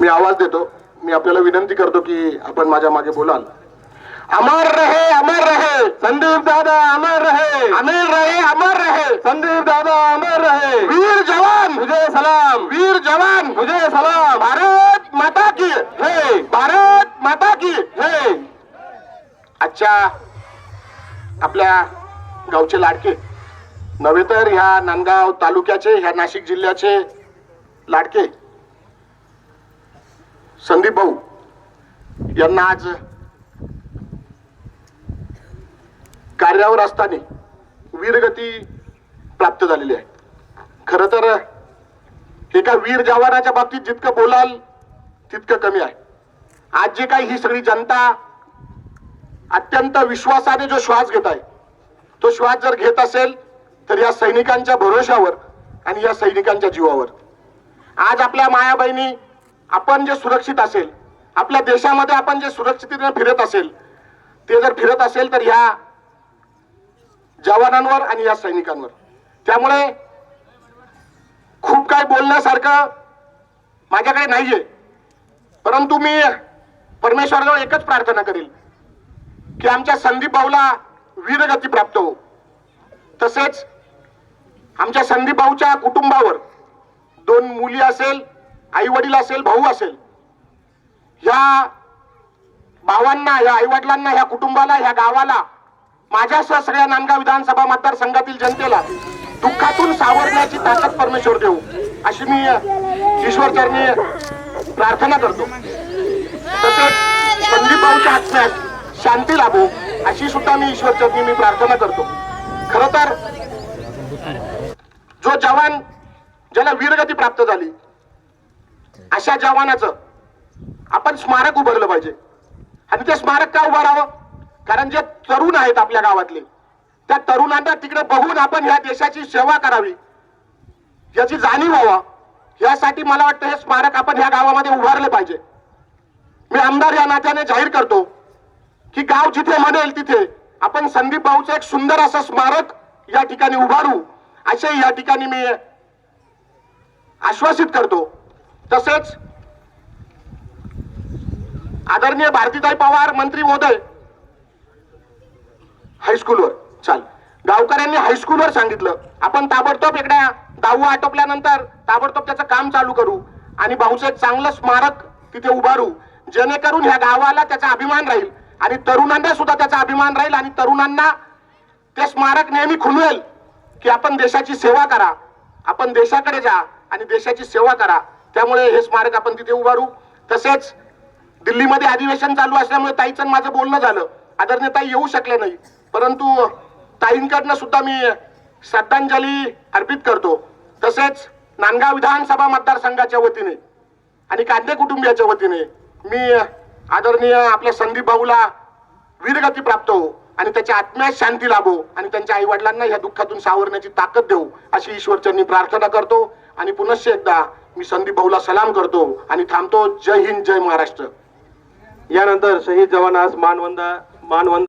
मी आवाज देतो. मी आपल्याला विनंती करतो की आपण माझ्या मागे बोलाल. अमर रहे अमर रहे. संदीप दादा अमर रहे. अमर रहे अमर रहे. संदीप दादा अमर रहे. वीर जवान. मुझे सलाम. वीर जवान. मुझे सलाम. भारत माता की हे. भारत माता की हे आजच्या आपल्या गावचे लाडके. नव्हे तर ह्या नांदगाव तालुक्याचे ह्या नाशिक जिल्ह्याचे लाडके. संदीप भाऊ यांना आज कार्यावर असताना वीरगती प्राप्त झालेली आहे. खर तर एका वीर जवानाच्या बाबतीत जितकं बोलाल तितकं कमी आहे. आज जे काही ही सगळी जनता अत्यंत विश्वासाने जो श्वास घेत आहे तो श्वास जर घेत असेल तर या सैनिकांच्या भरोशावर आणि या सैनिकांच्या जीवावर आज आपल्या माया बहिणी आपण जे सुरक्षित असेल आपल्या देशामध्ये आपण जे सुरक्षिततेने फिरत असेल ते जर फिरत असेल तर ह्या जवानांवर आणि या सैनिकांवर. त्यामुळे खूप काय बोलण्यासारखं माझ्याकडे नाहीये. परंतु मी परमेश्वराजवळ एकच प्रार्थना करेल की आमच्या संदीप भाऊला वीरगती प्राप्त हो. तसेच आमच्या संदीप भाऊच्या कुटुंबावर दोन मुली असेल आई वडील असेल भाऊ असेल. ह्या भावांना ह्या आई वडिलांना ह्या कुटुंबाला ह्या गावाला माझ्यासह सगळ्या नांदगाव विधानसभा मतदारसंघातील जनतेला दुःखातून सावरण्याची ताकद परमेश्वर देऊ अशी मी ईश्वर चरणी प्रार्थना करतो. तसेच संदीपांच्या आत्म्यास शांती लाभो अशी सुद्धा मी ईश्वर चरणी मी प्रार्थना करतो. खर तर जो जवान ज्याला वीरगती प्राप्त झाली. अशा जवानाचं आपण स्मारक उभारलं पाहिजे. आणि ते स्मारक का उभारावं? कारण जे तरुण आहेत आपल्या गावातले त्या तरुणांना तिकडे बघून आपण ह्या देशाची सेवा करावी. याची जाणीव व्हावा. यासाठी मला वाटतं हे स्मारक आपण ह्या गावामध्ये उभारलं पाहिजे. मी आमदार या नात्याने जाहीर करतो की गाव जिथे म्हणेल तिथे आपण संदीप भाऊचं एक सुंदर असं स्मारक या ठिकाणी उभारू. असे या ठिकाणी मी आश्वासित करतो. तसेच आदरणीय भारतीताई पवार मंत्री मोदय हायस्कूलवर चाल. गावकऱ्यांनी हायस्कूलवर सांगितलं. आपण ताबडतोब एकड्या दहावं आटोपल्यानंतर ताबडतोब त्याचं काम चालू करू आणि भाऊसाहेब चांगलं स्मारक तिथे उभारू. जेणेकरून ह्या गावाला त्याचा अभिमान राहील आणि तरुणांना सुद्धा त्याचा अभिमान राहील आणि तरुणांना ते स्मारक नेहमी खुलवेल की आपण देशाची सेवा करा आपण देशाकडे जा आणि देशाची सेवा करा. त्यामुळे हे स्मारक आपण तिथे उभारू. तसेच दिल्लीमध्ये अधिवेशन चालू असल्यामुळे ताईचं माझं बोलणं झालं. आदरणीय ताई येऊ शकल्या नाही. परंतु ताईंकडनं सुद्धा मी श्रद्धांजली अर्पित करतो. तसेच नांदगाव विधानसभा मतदारसंघाच्या वतीने आणि कांदे कुटुंबियाच्या वतीने मी आदरणीय आपल्या संदीप भाऊला वीरगती प्राप्त हो आणि त्याच्या आत्म्यास शांती लाभो आणि त्यांच्या आई वडिलांना या दुःखातून सावरण्याची ताकद देऊ. अशी ईश्वरचरणी प्रार्थना करतो आणि पुनश्च एकदा मी संदीप भाऊला सलाम करतो आणि थांबतो. जय हिंद जय महाराष्ट्र. यानंतर शहीद जवानास मानवंद मानवंद